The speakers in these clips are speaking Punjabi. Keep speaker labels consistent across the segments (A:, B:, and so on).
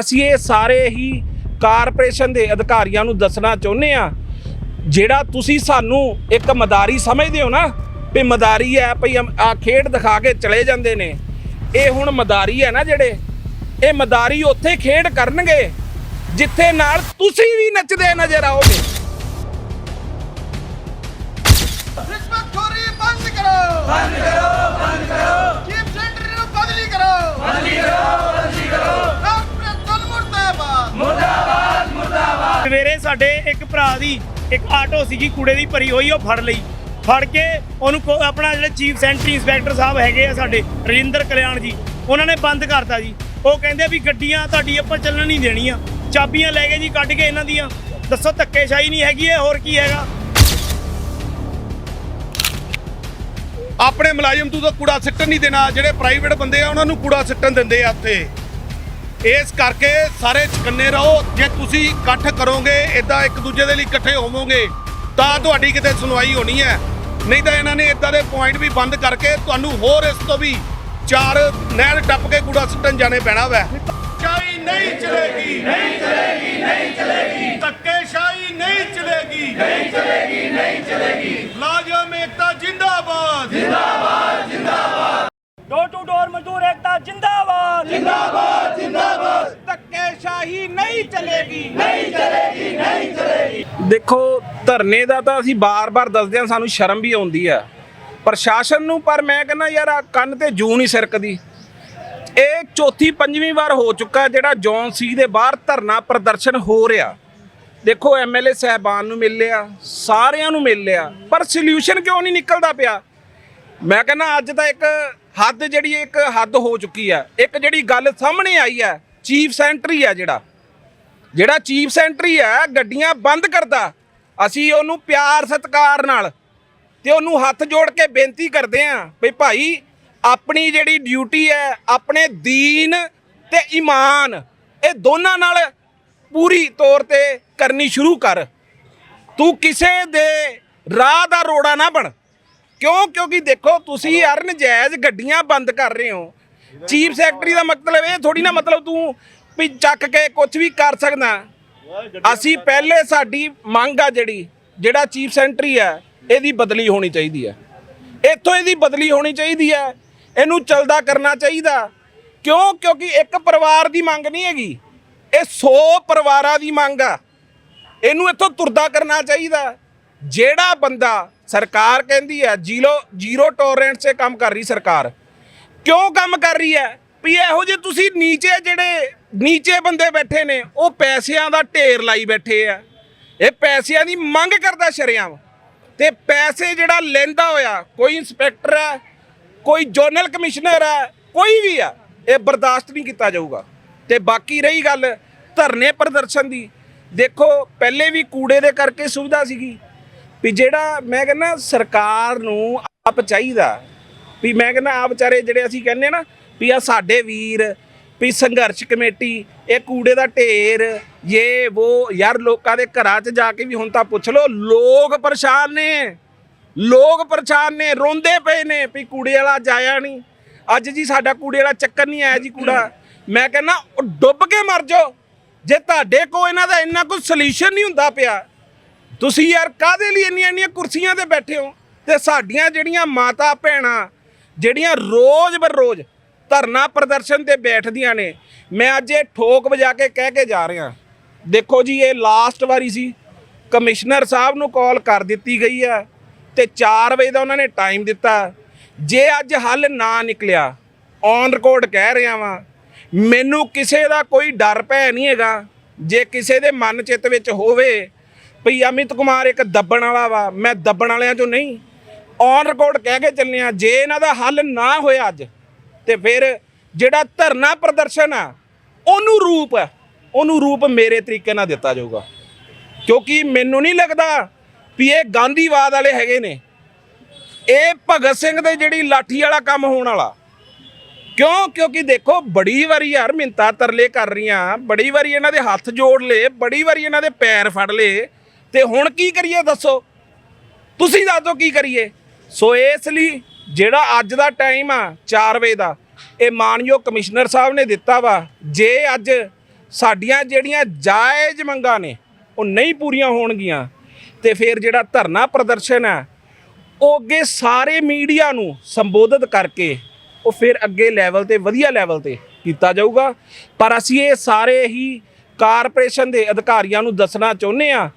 A: ਅਸੀਂ ਇਹ ਸਾਰੇ ਹੀ ਕਾਰਪੋਰੇਸ਼ਨ ਦੇ ਅਧਿਕਾਰੀਆਂ ਨੂੰ ਦੱਸਣਾ ਚਾਹੁੰਦੇ ਆ ਜਿਹੜਾ ਤੁਸੀਂ ਸਾਨੂੰ ਇੱਕ ਮਦਾਰੀ ਸਮਝਦੇ ਹੋ ਨਾ, ਵੀ ਮਦਾਰੀ ਹੈ, ਭਈ ਆ ਖੇਡ ਦਿਖਾ ਕੇ ਚਲੇ ਜਾਂਦੇ ਨੇ, ਇਹ ਹੁਣ ਮਦਾਰੀ ਹੈ ਨਾ ਜਿਹੜੇ, ਇਹ ਮਦਾਰੀ ਉੱਥੇ ਖੇਡ ਕਰਨਗੇ, ਜਿੱਥੇ ਨਾਲ ਤੁਸੀਂ ਵੀ ਨੱਚਦੇ ਨਜ਼ਰ ਆਓਗੇ।
B: ਸਾਡੇ ਇੱਕ ਭਰਾ ਦੀ ਇੱਕ ਆਟੋ ਸੀਗੀ, ਕੂੜੇ ਦੀ ਭਰੀ ਹੋਈ, ਉਹ ਫੜ ਲਈ। ਫੜ ਕੇ ਉਹਨੂੰ ਕੋ- ਆਪਣਾ ਜਿਹੜੇ ਚੀਫ ਸੈਂਟਰੀ ਇੰਸਪੈਕਟਰ ਸਾਹਿਬ ਹੈਗੇ ਆ ਸਾਡੇ, ਰਜਿੰਦਰ ਕਲਿਆਣ ਜੀ, ਉਹਨਾਂ ਨੇ ਬੰਦ ਕਰਤਾ ਜੀ। ਉਹ ਕਹਿੰਦੇ ਵੀ ਗੱਡੀਆਂ ਤੁਹਾਡੀ ਆਪਾਂ ਚੱਲਣ ਨਹੀਂ ਦੇਣੀਆਂ। ਚਾਬੀਆਂ ਲੈ ਗਏ ਜੀ ਕੱਢ ਕੇ ਇਹਨਾਂ ਦੀਆਂ। ਦੱਸੋ, ਧੱਕੇਸ਼ਾਹੀ ਨਹੀਂ ਹੈਗੀ ਇਹ, ਹੋਰ ਕੀ ਹੈਗਾ?
C: ਆਪਣੇ ਮੁਲਾਜ਼ਮ ਤੂੰ ਤਾਂ ਕੂੜਾ ਸਿੱਟਣ ਨਹੀਂ ਦੇਣਾ। ਜਿਹੜੇ ਪ੍ਰਾਈਵੇਟ ਬੰਦੇ ਆ, ਉਹਨਾਂ ਨੂੰ ਕੂੜਾ ਸਿੱਟਣ ਦਿੰਦੇ ਆ ਉੱਥੇ ਇਸ ਕਰਕੇ ਸਾਰੇ ਚਕੰਨੇ ਰਹੋ। ਜੇ ਤੁਸੀਂ ਇਕੱਠ ਕਰੋਗੇ ਇਦਾਂ ਇੱਕ ਦੂਜੇ ਦੇ ਲਈ ਇਕੱਠੇ ਹੋਵੋਗੇ ਤਾਂ ਤੁਹਾਡੀ ਕਿਤੇ ਸੁਣਵਾਈ ਹੋਣੀ ਹੈ। ਨਹੀਂ ਤਾਂ ਇਹਨਾਂ ਨੇ ਇਦਾਂ ਦੇ ਪੁਆਇੰਟ ਵੀ ਬੰਦ ਕਰਕੇ ਤੁਹਾਨੂੰ ਹੋਰ ਇਸ ਤੋਂ ਵੀ ਚਾਰ ਨਹਿਰ ਟੱਪ ਕੇ ਕੂੜਾ ਸਿੱਟਣ ਜਾਣੇ ਪੈਣਾ ਵੈ। ਸ਼ਾਹੀ ਨਹੀਂ ਚਲੇਗੀ। ਨਹੀਂ ਚਲੇਗੀ ਨਹੀਂ ਚਲੇਗੀ। ਧੱਕੇਸ਼ਾਹੀ ਨਹੀਂ ਚਲੇਗੀ। ਨਹੀਂ ਚਲੇਗੀ ਨਹੀਂ ਚਲੇਗੀ। ਮੁਲਾਜ਼ਮ ਏਕਤਾ ਜਿੰਦਾਬਾਦ।
B: ਡੋਰ ਟੂ ਡੋਰ ਮਜ਼ਦੂਰ ਏਕਤਾ ਜਿੰਦਾਬਾਦ।
A: ਧੱਕੇਸ਼ਾਹੀ ਨਹੀਂ ਚਲੇਗੀ ਨਹੀਂ ਚਲੇਗੀ ਨਹੀਂ ਚਲੇਗੀ। ਦੇਖੋ, ਧਰਨੇ ਦਾ ਤਾਂ ਅਸੀਂ ਬਾਰ-ਬਾਰ ਦੱਸਦੇ ਹਾਂ, ਸਾਨੂੰ ਸ਼ਰਮ ਵੀ ਆਉਂਦੀ ਆ। ਪ੍ਰਸ਼ਾਸਨ ਨੂੰ, ਪਰ ਮੈਂ ਕਹਿੰਦਾ ਯਾਰ ਆ ਕੰਨ ਤੇ ਜੂ ਨਹੀਂ ਸਿਰਕਦੀ। ਇਹ ਚੌਥੀ, ਪੰਜਵੀਂ ਵਾਰ ਹੋ ਚੁੱਕਾ ਜਿਹੜਾ ਜੌਨ ਸੀ ਦੇ ਬਾਹਰ ਧਰਨਾ ਪ੍ਰਦਰਸ਼ਨ ਹੋ ਰਿਹਾ। ਦੇਖੋ ਐਮਐਲਏ ਸਹਿਬਾਨ ਨੂੰ ਮਿਲ ਲਿਆ, ਸਾਰਿਆਂ ਨੂੰ ਮਿਲ ਲਿਆ, ਪਰ ਸੋਲੂਸ਼ਨ ਕਿਉਂ ਨਹੀਂ ਨਿਕਲਦਾ ਪਿਆ? ਮੈਂ ਕਹਿੰਦਾ ਅੱਜ ਤਾਂ ਇੱਕ ਹੱਦ ਜਿਹੜੀ ਇੱਕ ਹੱਦ ਹੋ ਚੁੱਕੀ ਹੈ ਇੱਕ ਜਿਹੜੀ ਗੱਲ ਸਾਹਮਣੇ ਆਈ ਹੈ ਚੀਫ ਸੈਂਟਰੀ ਹੈ ਜਿਹੜਾ। ਜਿਹੜਾ ਚੀਫ ਸੈਂਟਰੀ ਹੈ ਗੱਡੀਆਂ ਬੰਦ ਕਰਦਾ। ਅਸੀਂ ਉਹਨੂੰ ਪਿਆਰ ਸਤਿਕਾਰ ਨਾਲ ਤੇ ਉਹਨੂੰ ਹੱਥ ਜੋੜ ਕੇ ਬੇਨਤੀ ਕਰਦੇ ਆਂ ਵੀ ਭਾਈ ਆਪਣੀ ਜਿਹੜੀ ਡਿਊਟੀ ਹੈ ਆਪਣੇ ਦੀਨ ਤੇ ਈਮਾਨ ਇਹ ਦੋਨਾਂ ਨਾਲ ਪੂਰੀ ਤੌਰ ਤੇ ਕਰਨੀ ਸ਼ੁਰੂ ਕਰ। ਤੂੰ ਕਿਸੇ ਦੇ ਰਾਹ ਦਾ ਰੋੜਾ ਨਾ ਬਣ। ਕਿਉਂ? ਕਿਉਂਕਿ ਦੇਖੋ ਤੁਸੀਂ ਯਾਰ ਨਜਾਇਜ਼ ਗੱਡੀਆਂ ਬੰਦ ਕਰ ਰਹੇ ਹੋ। ਚੀਫ ਸੈਕਟਰੀ ਦਾ ਮਤਲਬ ਇਹ ਥੋੜੀ ਨਾ ਮਤਲਬ ਤੂੰ ਵੀ ਚੱਕ ਕੇ ਕੁਝ ਵੀ ਕਰ ਸਕਦਾ। ਅਸੀਂ ਪਹਿਲੇ ਸਾਡੀ ਮੰਗ ਆ ਜਿਹੜੀ, ਜਿਹੜਾ ਚੀਫ ਸੈਕਟਰੀ ਹੈ ਇਹਦੀ ਬਦਲੀ ਹੋਣੀ ਚਾਹੀਦੀ ਹੈ ਇੱਥੋਂ ਇਹਦੀ ਬਦਲੀ ਹੋਣੀ ਚਾਹੀਦੀ ਹੈ ਇਹਨੂੰ ਚਲਦਾ ਕਰਨਾ ਚਾਹੀਦਾ। ਕਿਉਂ? ਕਿਉਂਕਿ ਇੱਕ ਪਰਿਵਾਰ ਦੀ ਮੰਗ ਨਹੀਂ ਹੈਗੀ। ਇਹ 100 ਪਰਿਵਾਰਾਂ ਦੀ ਮੰਗ ਆ। ਇਹਨੂੰ ਇੱਥੋਂ ਤੁਰਦਾ ਕਰਨਾ ਚਾਹੀਦਾ। ਜਿਹੜਾ ਬੰਦਾ ਸਰਕਾਰ ਕਹਿੰਦੀ ਹੈ ਜ਼ੀਰੋ ਜ਼ੀਰੋ ਟੋਲਰੈਂਸ 'ਤੇ ਕੰਮ ਕਰ ਰਹੀ ਸਰਕਾਰ ਕਿਉਂ ਕੰਮ ਕਰ ਰਹੀ ਹੈ? ਵੀ ਇਹੋ ਜਿਹੇ ਤੁਸੀਂ ਨੀਚੇ ਜਿਹੜੇ ਨੀਚੇ ਬੰਦੇ ਬੈਠੇ ਨੇ, ਉਹ ਪੈਸਿਆਂ ਦਾ ਢੇਰ ਲਾਈ ਬੈਠੇ ਆ। ਇਹ ਪੈਸਿਆਂ ਦੀ ਮੰਗ ਕਰਦਾ ਸ਼ਰਿਆਮ। ਤੇ ਪੈਸੇ ਜਿਹੜਾ ਲੈਂਦਾ ਹੋਇਆ, ਕੋਈ ਇੰਸਪੈਕਟਰ ਹੈ, ਕੋਈ ਜੋਨਲ ਕਮਿਸ਼ਨਰ ਹੈ, ਕੋਈ ਵੀ ਆ, ਇਹ ਬਰਦਾਸ਼ਤ ਨਹੀਂ ਕੀਤਾ ਜਾਊਗਾ। ਤੇ ਬਾਕੀ ਰਹੀ ਗੱਲ ਧਰਨੇ ਪ੍ਰਦਰਸ਼ਨ ਦੀ। ਦੇਖੋ, ਪਹਿਲੇ ਵੀ ਕੂੜੇ ਦੇ ਕਰਕੇ ਸੁਵਿਧਾ ਸੀਗੀ। ਵੀ ਜਿਹੜਾ ਮੈਂ ਕਹਿੰਦਾ ਸਰਕਾਰ ਨੂੰ ਆਪ ਚਾਹੀਦਾ ਵੀ ਮੈਂ ਕਹਿੰਦਾ ਆ ਵਿਚਾਰੇ ਜਿਹੜੇ ਅਸੀਂ ਕਹਿੰਦੇ ਨਾ ਵੀ ਆ ਸਾਡੇ ਵੀਰ, ਵੀ ਸੰਘਰਸ਼ ਕਮੇਟੀ, ਇਹ ਕੂੜੇ ਦਾ ਢੇਰ ਇਹ ਉਹ ਯਾਰ ਲੋਕਾਂ ਦੇ ਘਰਾਂ 'ਚ ਜਾ ਕੇ ਵੀ ਹੁਣ ਤਾਂ ਪੁੱਛ ਲਓ, ਲੋਕ ਪਰੇਸ਼ਾਨ ਨੇ। ਲੋਕ ਪਰੇਸ਼ਾਨ ਨੇ, ਰੋਂਦੇ ਪਏ ਨੇ ਵੀ ਕੂੜੇ ਵਾਲਾ ਜਾਇਆ ਨਹੀਂ। ਅੱਜ ਜੀ ਸਾਡਾ ਕੂੜੇ ਵਾਲਾ ਚੱਕਰ ਨਹੀਂ ਆਇਆ ਜੀ ਕੂੜਾ। ਮੈਂ ਕਹਿੰਦਾ, ਉਹ ਡੁੱਬ ਕੇ ਮਰ ਜਾਓ। ਜੇ ਤੁਹਾਡੇ ਕੋ ਇਹਨਾਂ ਦਾ ਇੰਨਾ ਕੋਈ ਸੋਲੂਸ਼ਨ ਨਹੀਂ ਹੁੰਦਾ ਪਿਆ, ਤੁਸੀਂ ਯਾਰ ਕਾਦੇ ਲਈ ਇੰਨੀਆਂ ਇੰਨੀਆਂ ਕੁਰਸੀਆਂ ਤੇ ਬੈਠੇ ਹੋ? ਤੇ ਸਾਡੀਆਂ ਜਿਹੜੀਆਂ ਮਾਤਾ ਭੈਣਾਂ ਜਿਹੜੀਆਂ ਰੋਜ਼ ਬਰੋਜ਼ ਧਰਨਾ ਪ੍ਰਦਰਸ਼ਨ ਤੇ ਬੈਠਦੀਆਂ ਨੇ, ਮੈਂ ਅੱਜ ਇਹ ਠੋਕ ਵਜਾ ਕੇ ਕਹਿ ਕੇ ਜਾ ਰਿਹਾ। ਦੇਖੋ ਜੀ, ਇਹ ਲਾਸਟ ਵਾਰੀ ਸੀ। ਕਮਿਸ਼ਨਰ ਸਾਹਿਬ ਨੂੰ ਕਾਲ ਕਰ ਦਿੱਤੀ ਗਈ ਹੈ ਤੇ 4 ਵਜੇ ਦਾ ਉਹਨਾਂ ਨੇ ਟਾਈਮ ਦਿੱਤਾ। ਜੇ ਅੱਜ ਹੱਲ ਨਾ ਨਿਕਲਿਆ ਔਨ ਰਿਕਾਰਡ ਕਹਿ ਰਿਹਾ ਵਾਂ, ਮੈਨੂੰ ਕਿਸੇ ਦਾ ਕੋਈ ਡਰ ਭੈ ਨਹੀਂ ਹੈਗਾ। ਜੇ ਕਿਸੇ ਦੇ ਮਨ ਚਿੱਤ ਵਿੱਚ ਹੋਵੇ, ਭਈ ਅਮਿਤ ਕੁਮਾਰ ਇੱਕ ਦੱਬਣ ਵਾਲਾ ਵਾ, ਮੈਂ ਦੱਬਣ ਵਾਲਿਆਂ ਚੋਂ ਨਹੀਂ। ਔਨ ਰਿਕਾਰਡ ਕਹਿ ਕੇ ਚੱਲੇ ਆ ਜੇ ਇਹਨਾਂ ਦਾ ਹੱਲ ਨਾ ਹੋਇਆ ਅੱਜ, ਤੇ ਫਿਰ ਜਿਹੜਾ ਧਰਨਾ ਪ੍ਰਦਰਸ਼ਨ ਆ, ਉਹਨੂੰ ਰੂਪ ਉਹਨੂੰ ਰੂਪ ਮੇਰੇ ਤਰੀਕੇ ਨਾਲ ਦਿੱਤਾ ਜਾਊਗਾ। ਕਿਉਂਕਿ ਮੈਨੂੰ ਨਹੀਂ ਲੱਗਦਾ ਵੀ ਇਹ ਗਾਂਧੀਵਾਦ ਵਾਲੇ ਹੈਗੇ ਨੇ। ਇਹ ਭਗਤ ਸਿੰਘ ਦੇ ਜਿਹੜੀ ਲਾਠੀ ਵਾਲਾ ਕੰਮ ਹੋਣ ਵਾਲਾ। ਕਿਉਂ? ਕਿਉਂਕਿ ਦੇਖੋ, ਬੜੀ ਵਾਰੀ ਯਾਰ ਮਿੰਤਾ ਤਰਲੇ ਕਰ ਰਹੀਆਂ, ਬੜੀ ਵਾਰੀ ਇਹਨਾਂ ਦੇ ਹੱਥ ਜੋੜ ਲਏ, ਬੜੀ ਵਾਰੀ ਇਹਨਾਂ ਦੇ ਪੈਰ ਫੜ ਲਏ। ਤੇ ਹੁਣ ਕੀ ਕਰੀਏ ਦੱਸੋ? ਤੁਸੀਂ ਦੱਸੋ ਕੀ ਕਰੀਏ? ਸੋ ਇਸ ਲਈ ਜਿਹੜਾ ਅੱਜ ਦਾ ਟਾਈਮ ਆ 4 ਵਜੇ ਦਾ, ਇਹ ਮਾਨਯੋਗ ਕਮਿਸ਼ਨਰ ਸਾਹਿਬ ਨੇ ਦਿੱਤਾ ਵਾ, ਜੇ ਅੱਜ ਸਾਡੀਆਂ ਜਿਹੜੀਆਂ ਜਾਇਜ਼ ਮੰਗਾਂ ਨੇ, ਉਹ ਨਹੀਂ ਪੂਰੀਆਂ ਹੋਣਗੀਆਂ, ਤੇ ਫਿਰ ਜਿਹੜਾ ਧਰਨਾ ਪ੍ਰਦਰਸ਼ਨ ਹੈ ਉਹ ਅੱਗੇ ਸਾਰੇ ਮੀਡੀਆ ਨੂੰ ਸੰਬੋਧਿਤ ਕਰਕੇ, ਉਹ ਫਿਰ ਅੱਗੇ ਲੈਵਲ ਤੇ, ਵਧੀਆ ਲੈਵਲ ਤੇ ਕੀਤਾ ਜਾਊਗਾ। ਪਰ ਅਸੀਂ ਇਹ ਸਾਰੇ ਹੀ ਕਾਰਪੋਰੇਸ਼ਨ ਦੇ ਅਧਿਕਾਰੀਆਂ ਨੂੰ ਦੱਸਣਾ ਚਾਹੁੰਦੇ ਆ,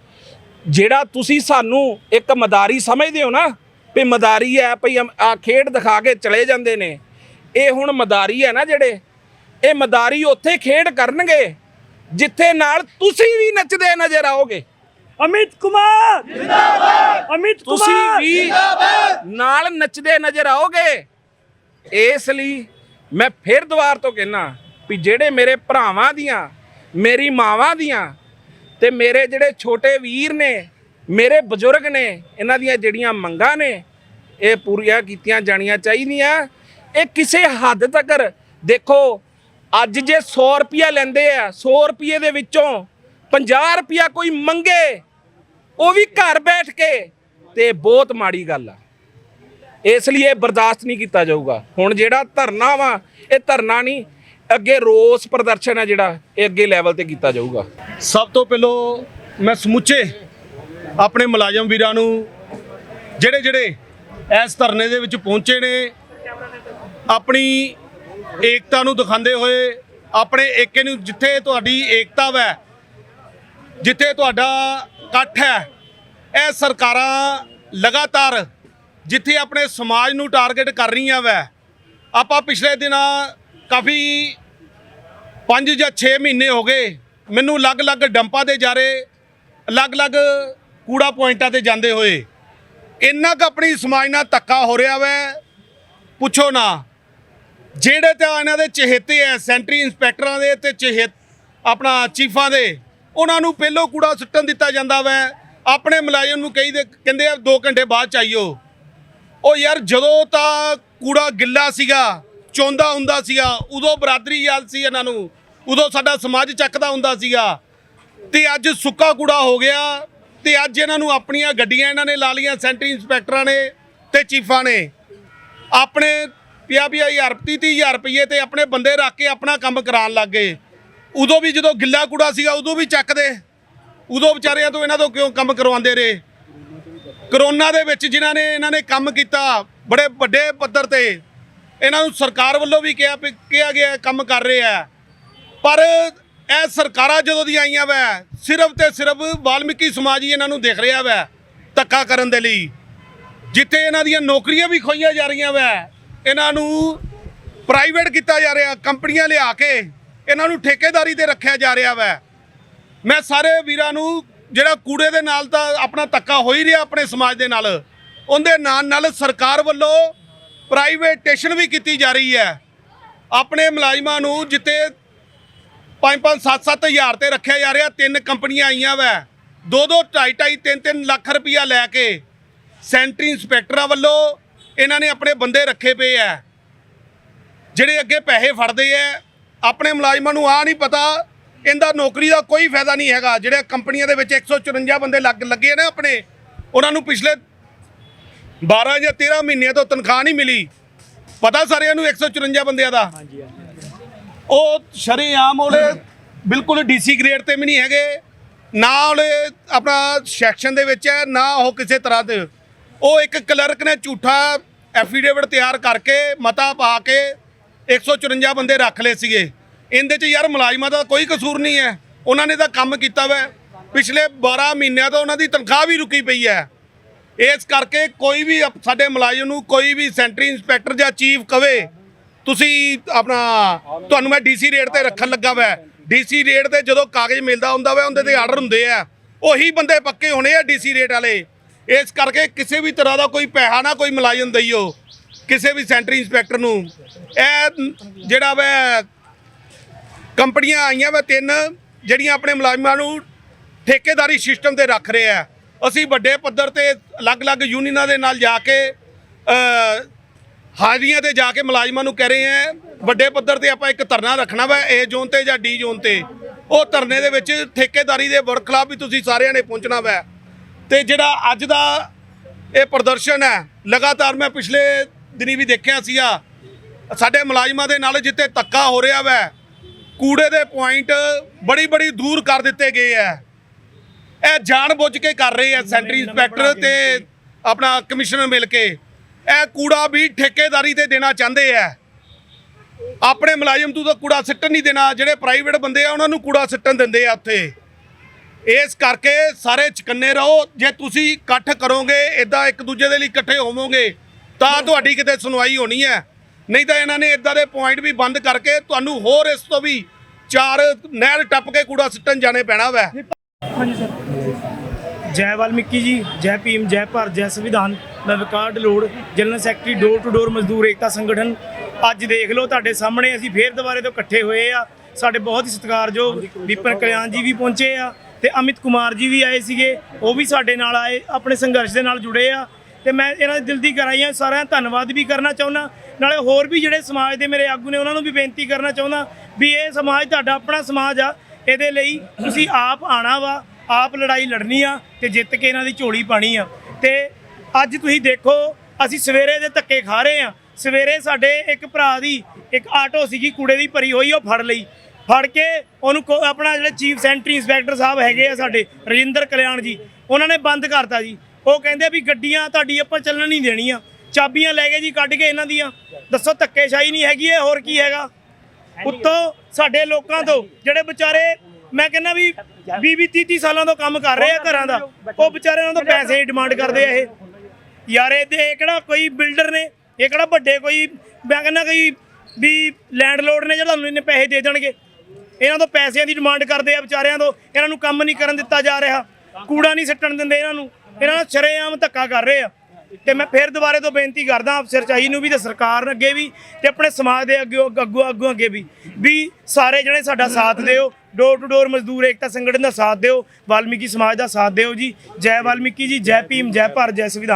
A: ਜਿਹੜਾ ਤੁਸੀਂ ਸਾਨੂੰ ਇੱਕ ਮਦਾਰੀ ਸਮਝਦੇ ਹੋ ਨਾ ਵੀ ਮਦਾਰੀ ਹੈ ਭਈ ਆ ਖੇਡ ਦਿਖਾ ਕੇ ਚਲੇ ਜਾਂਦੇ ਨੇ। ਇਹ ਹੁਣ ਮਦਾਰੀ ਹੈ ਨਾ ਜਿਹੜੇ? ਇਹ ਮਦਾਰੀ ਉੱਥੇ ਖੇਡ ਕਰਨਗੇ ਜਿੱਥੇ ਨਾਲ ਤੁਸੀਂ ਵੀ ਨੱਚਦੇ ਨਜ਼ਰ ਆਓਗੇ।
B: ਅਮਿਤ ਕੁਮਾਰ! ਜਿੰਦਾਬਾਦ! ਅਮਿਤ
A: ਤੁਸੀਂ
B: ਕੁਮਾਰ
A: ਵੀ ਨਾਲ ਨੱਚਦੇ ਨਜ਼ਰ ਆਓਗੇ। ਇਸ ਲਈ ਮੈਂ ਫਿਰ ਦੁਬਾਰ ਤੋਂ ਕਹਿਣਾ ਵੀ ਜਿਹੜੇ ਮੇਰੇ ਭਰਾਵਾਂ ਦੀਆਂ ਮੇਰੀ ਮਾਵਾਂ ਦੀਆਂ ਤੇ ਮੇਰੇ ਜਿਹੜੇ ਛੋਟੇ ਵੀਰ ਨੇ ਮੇਰੇ ਬਜ਼ੁਰਗ ਨੇ, ਇਹਨਾਂ ਦੀਆਂ ਜਿਹੜੀਆਂ ਮੰਗਾਂ ਨੇ, ਇਹ ਪੂਰੀਆਂ ਕੀਤੀਆਂ ਜਾਣੀਆਂ ਚਾਹੀਦੀਆਂ। ਇਹ ਕਿਸੇ ਹੱਦ ਤੱਕ, ਦੇਖੋ, ਅੱਜ ਜੇ 100 ਰੁਪਿਆ ਲੈਂਦੇ ਆ 100 ਰੁਪਏ ਦੇ ਵਿੱਚੋਂ 50 ਰੁਪਿਆ ਕੋਈ ਮੰਗੇ, ਉਹ ਵੀ ਘਰ ਬੈਠ ਕੇ, ਤੇ ਬਹੁਤ ਮਾੜੀ ਗੱਲ ਆ। ਇਸ ਲਈ ਇਹ ਬਰਦਾਸ਼ਤ ਨਹੀਂ ਕੀਤਾ ਜਾਊਗਾ। ਹੁਣ ਜਿਹੜਾ ਧਰਨਾ ਵਾ, ਇਹ ਧਰਨਾ ਨਹੀਂ, ਅੱਗੇ ਰੋਸ ਪ੍ਰਦਰਸ਼ਨ ਹੈ ਜਿਹੜਾ, ਇਹ ਅੱਗੇ ਲੈਵਲ ਤੇ ਕੀਤਾ ਜਾਊਗਾ।
C: ਸਭ ਤੋਂ ਪਹਿਲਾਂ ਮੈਂ ਸਮੁੱਚੇ ਆਪਣੇ ਮੁਲਾਜ਼ਮ ਵੀਰਾਂ ਨੂੰ ਜਿਹੜੇ ਜਿਹੜੇ ਇਸ ਧਰਨੇ ਦੇ ਵਿੱਚ ਪਹੁੰਚੇ ਨੇ, ਆਪਣੀ ਏਕਤਾ ਨੂੰ ਦਿਖਾਉਂਦੇ ਹੋਏ, ਆਪਣੇ ਏਕੇ ਨੂੰ ਜਿੱਥੇ ਤੁਹਾਡੀ ਏਕਤਾ ਵੈ, ਜਿੱਥੇ ਤੁਹਾਡਾ ਇਕੱਠ ਹੈ, ਇਹ ਸਰਕਾਰਾਂ ਲਗਾਤਾਰ ਜਿੱਥੇ ਆਪਣੇ ਸਮਾਜ ਨੂੰ ਟਾਰਗੇਟ ਕਰ ਰਹੀਆਂ ਵੈ। ਆਪਾਂ ਪਿਛਲੇ ਦਿਨਾਂ ਕਾਫੀ 5 ਜਾਂ 6 ਮਹੀਨੇ ਹੋ ਗਏ, ਮੈਨੂੰ ਅਲੱਗ-ਅਲੱਗ ਡੰਪਾਂ ਤੇ ਜਾ ਰਹੇ, ਅਲੱਗ-ਅਲੱਗ ਕੂੜਾ ਪੁਆਇੰਟਾਂ ਤੇ ਜਾਂਦੇ ਹੋਏ। ਇੰਨਾ ਕੁ ਆਪਣੀ ਸਮਾਜ ਨਾਲ ਧੱਕਾ ਹੋ ਰਿਹਾ ਵੈ। ਪੁੱਛੋ ਨਾ। ਜਿਹੜੇ ਤਾਂ ਇਹਨਾਂ ਦੇ ਚਹੇਤੇ ਐ, ਸੈਂਟਰੀ ਇੰਸਪੈਕਟਰਾਂ ਦੇ ਤੇ ਚਹੇਤ ਆਪਣਾ ਚੀਫਾਂ ਦੇ, ਉਹਨਾਂ ਨੂੰ ਪਹਿਲੋਂ ਕੂੜਾ ਸੁੱਟਣ ਦਿੱਤਾ ਜਾਂਦਾ ਵੈ। ਆਪਣੇ ਮੁਲਾਜ਼ਮ ਨੂੰ ਕਹੀ ਦੇ, ਕਹਿੰਦੇ ਆ 2 ਘੰਟੇ ਬਾਅਦ ਚਾਹੀਓ। ਉਹ ਯਾਰ ਜਦੋਂ ਤਾਂ ਕੂੜਾ ਗਿੱਲਾ ਸੀਗਾ, ਚੋਂਦਾ ਹੁੰਦਾ ਸੀਗਾ, ਉਦੋਂ ਬਰਾਦਰੀ ਯਾਦ ਸੀ ਇਹਨਾਂ ਨੂੰ। ਉਦੋਂ ਸਾਡਾ ਸਮਾਜ ਚੱਕਦਾ ਹੁੰਦਾ ਸੀਗਾ। ਤੇ ਅੱਜ ਸੁੱਕਾ ਕੂੜਾ ਹੋ ਗਿਆ। ਤੇ ਅੱਜ ਇਹਨਾਂ ਨੂੰ ਆਪਣੀਆਂ ਗੱਡੀਆਂ ਇਹਨਾਂ ਨੇ ਲਾ ਲੀਆਂ ਸੈਂਟਰੀ ਇੰਸਪੈਕਟਰਾਂ ਨੇ ਤੇ ਚੀਫਾਂ ਨੇ। ਆਪਣੇ ਪਿਆ ਪਿਆ ਹਜ਼ਾਰ, ਤੀਹ ਤੀਹ ਹਜ਼ਾਰ ਰੁਪਏ ਤੇ ਆਪਣੇ ਬੰਦੇ ਰੱਖ ਕੇ ਆਪਣਾ ਕੰਮ ਕਰਾਉਣ ਲੱਗ ਗਏ। ਉਦੋਂ ਵੀ ਜਦੋਂ ਗਿੱਲਾ ਕੂੜਾ ਸੀਗਾ, ਉਦੋਂ ਵੀ ਚੱਕਦੇ ਉਦੋਂ ਵਿਚਾਰਿਆਂ ਤੋਂ ਇਹਨਾਂ ਤੋਂ ਕਿਉਂ ਕੰਮ ਕਰਵਾਉਂਦੇ ਰਹੇ? ਕਰੋਨਾ ਦੇ ਵਿੱਚ ਜਿਨ੍ਹਾਂ ਨੇ ਇਹਨਾਂ ਨੇ ਕੰਮ ਕੀਤਾ, ਬੜੇ ਵੱਡੇ ਪੱਧਰ ਤੇ, ਇਹਨਾਂ ਨੂੰ ਸਰਕਾਰ ਵੱਲੋਂ ਵੀ ਕਿਹਾ ਵੀ- ਕਿਹਾ ਗਿਆ ਕੰਮ ਕਰ ਰਹੇ ਆ ਪਰ ਇਹ ਸਰਕਾਰਾਂ ਜਦੋਂ ਦੀ ਆਈਆਂ ਵੈ, ਸਿਰਫ ਤੇ ਸਿਰਫ ਵਾਲਮੀਕੀ ਸਮਾਜ ਹੀ ਇਹਨਾਂ ਨੂੰ ਦੇਖ ਰਿਹਾ ਵੈ, ਧੱਕਾ ਕਰਨ ਦੇ ਲਈ। ਜਿੱਥੇ ਇਹਨਾਂ ਦੀਆਂ ਨੌਕਰੀਆਂ ਵੀ ਖੋਈਆਂ ਜਾ ਰਹੀਆਂ ਵੈ, ਇਹਨਾਂ ਨੂੰ ਪ੍ਰਾਈਵੇਟ ਕੀਤਾ ਜਾ ਰਿਹਾ, ਕੰਪਨੀਆਂ ਲਿਆ ਕੇ ਇਹਨਾਂ ਨੂੰ ਠੇਕੇਦਾਰੀ ਤੇ ਰੱਖਿਆ ਜਾ ਰਿਹਾ ਵੈ। ਮੈਂ ਸਾਰੇ ਵੀਰਾਂ ਨੂੰ ਜਿਹੜਾ ਕੂੜੇ ਦੇ ਨਾਲ ਤਾਂ ਆਪਣਾ ਧੱਕਾ ਹੋ ਹੀ ਰਿਹਾ ਆਪਣੇ ਸਮਾਜ ਦੇ ਨਾਲ, ਉਹਦੇ ਨਾਲ ਨਾਲ ਸਰਕਾਰ ਵੱਲੋਂ ਪ੍ਰਾਈਵੇਟੇਸ਼ਨ ਵੀ ਕੀਤੀ ਜਾ ਰਹੀ ਹੈ। ਆਪਣੇ ਮੁਲਾਜ਼ਮਾਂ ਨੂੰ ਜਿੱਤੇ 5-5 7-7 ਹਜ਼ਾਰ ਤੇ ਰੱਖਿਆ ਜਾ ਰਿਹਾ, ਤਿੰਨ ਕੰਪਨੀਆਂ ਆਈਆਂ ਵੈ। ਦੋ ਦੋ, ਢਾਈ ਢਾਈ, ਤਿੰਨ ਤਿੰਨ ਲੱਖ ਰੁਪਈਆ ਲੈ ਕੇ ਸੈਂਟਰੀ ਇੰਸਪੈਕਟਰਾਂ ਵੱਲੋਂ ਇਹਨਾਂ ਨੇ ਆਪਣੇ ਬੰਦੇ ਰੱਖੇ ਪਏ ਆ ਜਿਹੜੇ ਅੱਗੇ ਪੈਸੇ ਫੜਦੇ ਐ, ਆਪਣੇ ਮੁਲਾਜ਼ਮਾਂ ਨੂੰ ਆ ਨਹੀਂ ਪਤਾ, ਇਹਦਾ ਨੌਕਰੀ ਦਾ ਕੋਈ ਫਾਇਦਾ ਨਹੀਂ ਹੈਗਾ। ਜਿਹੜੇ ਕੰਪਨੀਆਂ ਦੇ ਵਿੱਚ 154 ਬੰਦੇ ਲੱਗ, ਲੱਗੇ ਨੇ ਆਪਣੇ, ਉਹਨਾਂ ਨੂੰ ਪਿਛਲੇ 12 ਜਾਂ 13 ਮਹੀਨਿਆਂ ਤੋਂ ਤਨਖਾਹ ਨਹੀਂ ਮਿਲੀ। ਪਤਾ ਸਾਰਿਆਂ ਨੂੰ 154 ਬੰਦਿਆਂ ਦਾ? ਹਾਂਜੀ। ਉਹ ਸ਼ਰੇਆਮ ਉਹਲੇ ਬਿਲਕੁਲ ਡੀਸੀ ਗ੍ਰੇਡ ਤੇ ਵੀ ਨਹੀਂ ਹੈਗੇ। ਨਾ ਉਹਲੇ ਆਪਣਾ ਸੈਕਸ਼ਨ ਦੇ ਵਿੱਚ ਹੈ, ਨਾ ਉਹ ਕਿਸੇ ਤਰ੍ਹਾਂ ਦੇ। ਉਹ ਇੱਕ ਕਲਰਕ ਨੇ ਝੂਠਾ ਐਫੀਡੇਵਿਟ ਤਿਆਰ ਕਰਕੇ ਮਤਾ ਪਾ ਕੇ 154 ਬੰਦੇ ਰੱਖ ਲਏ ਸੀਗੇ। ਇਹਦੇ 'ਚ ਯਾਰ ਮੁਲਾਜ਼ਮਾਂ ਦਾ ਕੋਈ ਕਸੂਰ ਨਹੀਂ ਹੈ। ਉਹਨਾਂ ਨੇ ਤਾਂ ਕੰਮ ਕੀਤਾ ਵੈ। ਪਿਛਲੇ 12 ਮਹੀਨਿਆਂ ਤੋਂ ਉਹਨਾਂ ਦੀ ਤਨਖਾਹ ਵੀ ਰੁਕੀ ਪਈ ਹੈ। ਇਸ ਕਰਕੇ ਕੋਈ ਵੀ ਅਪ- ਸਾਡੇ ਮੁਲਾਜ਼ਮ ਨੂੰ ਕੋਈ ਵੀ ਸੈਂਟਰੀ ਇੰਸਪੈਕਟਰ ਜਾਂ ਚੀਫ ਕਵੇ ਤੁਸੀਂ ਆਪਣਾ, ਤੁਹਾਨੂੰ ਮੈਂ ਡੀਸੀ ਰੇਟ ਤੇ ਰੱਖਣ ਲੱਗਾ ਵਾ। ਡੀਸੀ ਰੇਟ ਤੇ ਜਦੋਂ ਕਾਗਜ਼ ਮਿਲਦਾ ਹੁੰਦਾ ਵਾ, ਉਹਦੇ ਤੇ ਆਰਡਰ ਹੁੰਦੇ ਆ। ਉਹੀ ਬੰਦੇ ਪੱਕੇ ਹੋਣੇ ਆ ਡੀਸੀ ਰੇਟ ਵਾਲੇ। ਇਸ ਕਰਕੇ ਕਿਸੇ ਵੀ ਤਰ੍ਹਾਂ ਦਾ ਕੋਈ ਪੈਸਾ ਨਾ ਕੋਈ ਮੁਲਾਜ਼ਮ ਦਈਓ, ਕਿਸੇ ਵੀ ਸੈਂਟਰੀ ਇੰਸਪੈਕਟਰ ਨੂੰ। ਇਹ ਜਿਹੜਾ ਵੈ, ਕੰਪਨੀਆਂ ਆਈਆਂ ਵਾ ਤਿੰਨ, ਜਿਹੜੀਆਂ ਆਪਣੇ ਮੁਲਾਜ਼ਮਾਂ ਨੂੰ ਠੇਕੇਦਾਰੀ ਸਿਸਟਮ ਤੇ ਰੱਖ ਰਹੇ ਆ। ਅਸੀਂ ਵੱਡੇ ਪੱਧਰ ਤੇ ਅਲੱਗ-ਅਲੱਗ ਯੂਨੀਅਨਾਂ ਦੇ ਨਾਲ ਜਾ ਕੇ ਹਾਜ਼ਰੀਆਂ ਤੇ ਜਾ ਕੇ ਮੁਲਾਜ਼ਮਾਂ ਨੂੰ ਕਹਿ ਰਹੇ ਆ ਵੱਡੇ ਪੱਧਰ ਤੇ ਆਪਾਂ ਇੱਕ ਧਰਨਾ ਰੱਖਣਾ ਵਾ ਏ ਜ਼ੋਨ ਤੇ ਜਾਂ ਡੀ ਜ਼ੋਨ ਤੇ। ਉਹ ਧਰਨੇ ਦੇ ਵਿੱਚ ਠੇਕੇਦਾਰੀ ਦੇ ਵਰਖਲਾਫ ਵੀ ਤੁਸੀਂ ਸਾਰਿਆਂ ਨੇ ਪਹੁੰਚਣਾ ਵਾ। ਤੇ ਜਿਹੜਾ ਅੱਜ ਦਾ ਇਹ ਪ੍ਰਦਰਸ਼ਨ ਹੈ ਲਗਾਤਾਰ ਮੈਂ ਪਿਛਲੇ ਦਿਨੀ ਵੀ ਦੇਖਿਆ ਸੀਗਾ ਸਾਡੇ ਮੁਲਾਜ਼ਮਾਂ ਦੇ ਨਾਲ ਜਿੱਥੇ ਧੱਕਾ ਹੋ ਰਿਹਾ ਵੈ ਕੂੜੇ ਦੇ ਪੁਆਇੰਟ ਬੜੀ ਬੜੀ ਦੂਰ ਕਰ ਦਿੱਤੇ ਗਏ ਆ। ਇਹ ਜਾਣ ਬੁੱਝ ਕੇ ਕਰ ਰਹੇ ਆ ਸੈਂਟਰੀ ਇੰਸਪੈਕਟਰ ਤੇ ਆਪਣਾ ਕਮਿਸ਼ਨਰ ਮਿਲ ਕੇ। ਇਹ ਕੂੜਾ ਵੀ ਠੇਕੇਦਾਰੀ ਤੇ ਦੇਣਾ ਚਾਹੁੰਦੇ ਆ। ਆਪਣੇ ਮੁਲਾਜ਼ਮ ਤੋਂ ਤਾਂ ਕੂੜਾ ਸਿੱਟਣ ਨਹੀਂ ਦੇਣਾ ਜਿਹੜੇ ਪ੍ਰਾਈਵੇਟ ਬੰਦੇ ਆ ਉਹਨਾਂ ਨੂੰ ਕੂੜਾ ਸਿੱਟਣ ਦਿੰਦੇ ਆ ਉੱਥੇ। ਇਸ ਕਰਕੇ ਸਾਰੇ ਚਕੰਨੇ ਰਹੋ ਜੇ ਤੁਸੀਂ ਇਕੱਠ ਕਰੋਗੇ ਇਦਾਂ ਇੱਕ ਦੂਜੇ ਦੇ ਲਈ ਇਕੱਠੇ ਹੋਵੋਗੇ ਤਾਂ ਤੁਹਾਡੀ ਕਿਤੇ ਸੁਣਵਾਈ ਹੋਣੀ ਹੈ। ਨਹੀਂ ਤਾਂ ਇਹਨਾਂ ਨੇ ਇਦਾਂ ਦੇ ਪੁਆਇੰਟ ਵੀ ਬੰਦ ਕਰਕੇ ਤੁਹਾਨੂੰ ਹੋਰ ਇਸ ਤੋਂ ਵੀ ਚਾਰ ਨਹਿਰ ਟੱਪ ਕੇ ਕੂੜਾ ਸਿੱਟਣ ਜਾਣੇ ਪੈਣਾ ਵੈ।
B: ਹਾਂਜੀ ਸਰ। ਜੈ ਵਾਲਮੀਕੀ ਜੀ, ਜੈ ਭੀਮ, ਜੈ ਭਾਰਤ, ਜੈ ਸੰਵਿਧਾਨ, ਮੈਂ Vikar Dalor general secretary, door to door ਮਜ਼ਦੂਰ ਏਕਤਾ ਸੰਗਠਨ। ਅੱਜ ਦੇਖ ਲਓ ਤੁਹਾਡੇ ਸਾਹਮਣੇ ਅਸੀਂ ਫੇਰ ਦੁਬਾਰੇ ਤੋਂ ਇਕੱਠੇ ਹੋਏ ਆ। ਸਾਡੇ ਬਹੁਤ ਹੀ ਸਤਿਕਾਰਯੋਗ ਵਿਪਨ ਕਲਿਆਣ ਜੀ ਵੀ ਪਹੁੰਚੇ ਆ ਤੇ ਅਮਿਤ ਕੁਮਾਰ ਜੀ ਵੀ ਆਏ ਸੀਗੇ, ਉਹ ਵੀ ਸਾਡੇ ਨਾਲ ਆਏ, ਆਪਣੇ ਸੰਘਰਸ਼ ਦੇ ਨਾਲ ਜੁੜੇ ਆ। ਤੇ ਮੈਂ ਇਹਨਾਂ ਦੀ ਦਿਲ ਦੀ ਗਹਿਰਾਈਆਂ ਸਾਰਿਆਂ ਦਾ ਧੰਨਵਾਦ ਵੀ ਕਰਨਾ ਚਾਹੁੰਦਾ। ਨਾਲੇ ਹੋਰ ਵੀ ਜਿਹੜੇ ਸਮਾਜ ਦੇ ਮੇਰੇ ਆਗੂ ਨੇ, ਉਹਨਾਂ ਨੂੰ ਵੀ ਬੇਨਤੀ ਕਰਨਾ ਚਾਹੁੰਦਾ ਵੀ ਇਹ ਸਮਾਜ ਤੁਹਾਡਾ ਆਪਣਾ ਸਮਾਜ ਆ, ਇਹਦੇ ਲਈ ਤੁਸੀਂ ਆਪ ਆਣਾ ਵਾ। ਆਪ ਲੜਾਈ ਲੜਨੀ ਆ ਤੇ ਜਿੱਤ ਕੇ ਇਹਨਾਂ ਦੀ ਝੋਲੀ ਪਾਣੀ ਆ। ਤੇ ਅੱਜ ਤੁਸੀਂ ਦੇਖੋ ਅਸੀਂ ਸਵੇਰੇ ਦੇ ਧੱਕੇ ਖਾ ਰਹੇ ਆ। ਸਵੇਰੇ ਸਾਡੇ ਇੱਕ ਭਰਾ ਦੀ ਇੱਕ ਆਟੋ ਸੀਗੀ ਕੂੜੇ ਦੀ ਭਰੀ ਹੋਈ ਉਹ ਫੜ ਲਈ। ਫੜ ਕੇ ਉਹਨੂੰ ਆਪਣਾ ਜਿਹੜੇ ਚੀਫ ਸੈਂਟਰੀ ਇੰਸਪੈਕਟਰ ਸਾਹਿਬ ਹੈਗੇ ਆ ਸਾਡੇ ਰਜਿੰਦਰ ਕਲਿਆਣ ਜੀ ਉਹਨਾਂ ਨੇ ਬੰਦ ਕਰਤਾ ਜੀ। ਉਹ ਕਹਿੰਦੇ ਵੀ ਗੱਡੀਆਂ ਤੁਹਾਡੀ ਆਪਾਂ ਚੱਲਣ ਨਹੀਂ ਦੇਣੀਆਂ। ਚਾਬੀਆਂ ਲੈ ਗਏ ਜੀ ਕੱਢ ਕੇ ਇਹਨਾਂ ਦੀਆਂ। ਦੱਸੋ ਧੱਕੇਸ਼ਾਹੀ ਨਹੀਂ ਹੈਗੀ ਇਹ? ਹੋਰ ਕੀ ਹੈਗਾ? ਉੱਤੋਂ ਸਾਡੇ ਲੋਕਾਂ ਤੋਂ ਜਿਹੜੇ ਵਿਚਾਰੇ ਮੈਂ ਕਹਿੰਦਾ ਵੀ 20 20 30 ਸਾਲਾਂ ਤੋਂ ਕੰਮ ਕਰ ਰਹੇ ਆ ਘਰਾਂ ਦਾ। ਉਹ ਵਿਚਾਰਿਆਂ ਉਹਨਾਂ ਤੋਂ ਪੈਸੇ ਹੀ ਡਿਮਾਂਡ ਕਰਦੇ ਆ ਇਹ। ਯਾਰ ਇਹਦੇ ਇਹ ਕਿਹੜਾ ਕੋਈ ਬਿਲਡਰ ਨੇ? ਇਹ ਕਿਹੜਾ ਵੱਡੇ ਕੋਈ, ਮੈਂ ਕਹਿੰਦਾ ਕੋਈ ਵੀ ਲੈਂਡਲੋਰਡ ਨੇ ਜਿਹੜਾ ਤੁਹਾਨੂੰ ਇੰਨੇ ਪੈਸੇ ਦੇ ਦੇਣਗੇ। ਇਹਨਾਂ ਤੋਂ ਪੈਸਿਆਂ ਦੀ ਡਿਮਾਂਡ ਕਰਦੇ ਆ ਵਿਚਾਰਿਆਂ ਤੋਂ। ਇਹਨਾਂ ਨੂੰ ਕੰਮ ਨਹੀਂ ਕਰਨ ਦਿੱਤਾ ਜਾ ਰਿਹਾ। ਕੂੜਾ ਨਹੀਂ ਸਿੱਟਣ ਦਿੰਦੇ ਇਹਨਾਂ ਨੂੰ। ਇਹਨਾਂ ਨਾਲ ਸ਼ਰੇਆਮ ਧੱਕਾ ਕਰ ਰਹੇ ਆ। ਤੇ ਮੈਂ ਫਿਰ ਦੁਬਾਰੇ ਤੋਂ ਬੇਨਤੀ ਕਰਦਾ ਅਫਸਰ ਚਾਹੀ ਨੂੰ ਵੀ ਤੇ ਸਰਕਾਰ ਅੱਗੇ ਵੀ ਤੇ ਆਪਣੇ ਸਮਾਜ ਦੇ ਅੱਗੇ ਅੱਗੋਂ ਅੱਗੋਂ ਅੱਗੇ ਵੀ ਵੀ ਸਾਰੇ ਜਣੇ ਸਾਡਾ ਸਾਥ ਦਿਓ ਡੋਰ ਟੂ ਡੋਰ ਮਜ਼ਦੂਰ ਏਕਤਾ ਸੰਗਠਨ ਦਾ ਸਾਥ ਦਿਓ, ਵਾਲਮੀਕੀ ਸਮਾਜ ਦਾ ਸਾਥ ਦਿਓ ਜੀ, ਜੈ ਵਾਲਮੀਕੀ ਜੀ, ਜੈ ਭੀਮ, ਜੈ ਭਾਰਤ, ਜੈ ਸੰਵਿਧਾਨ।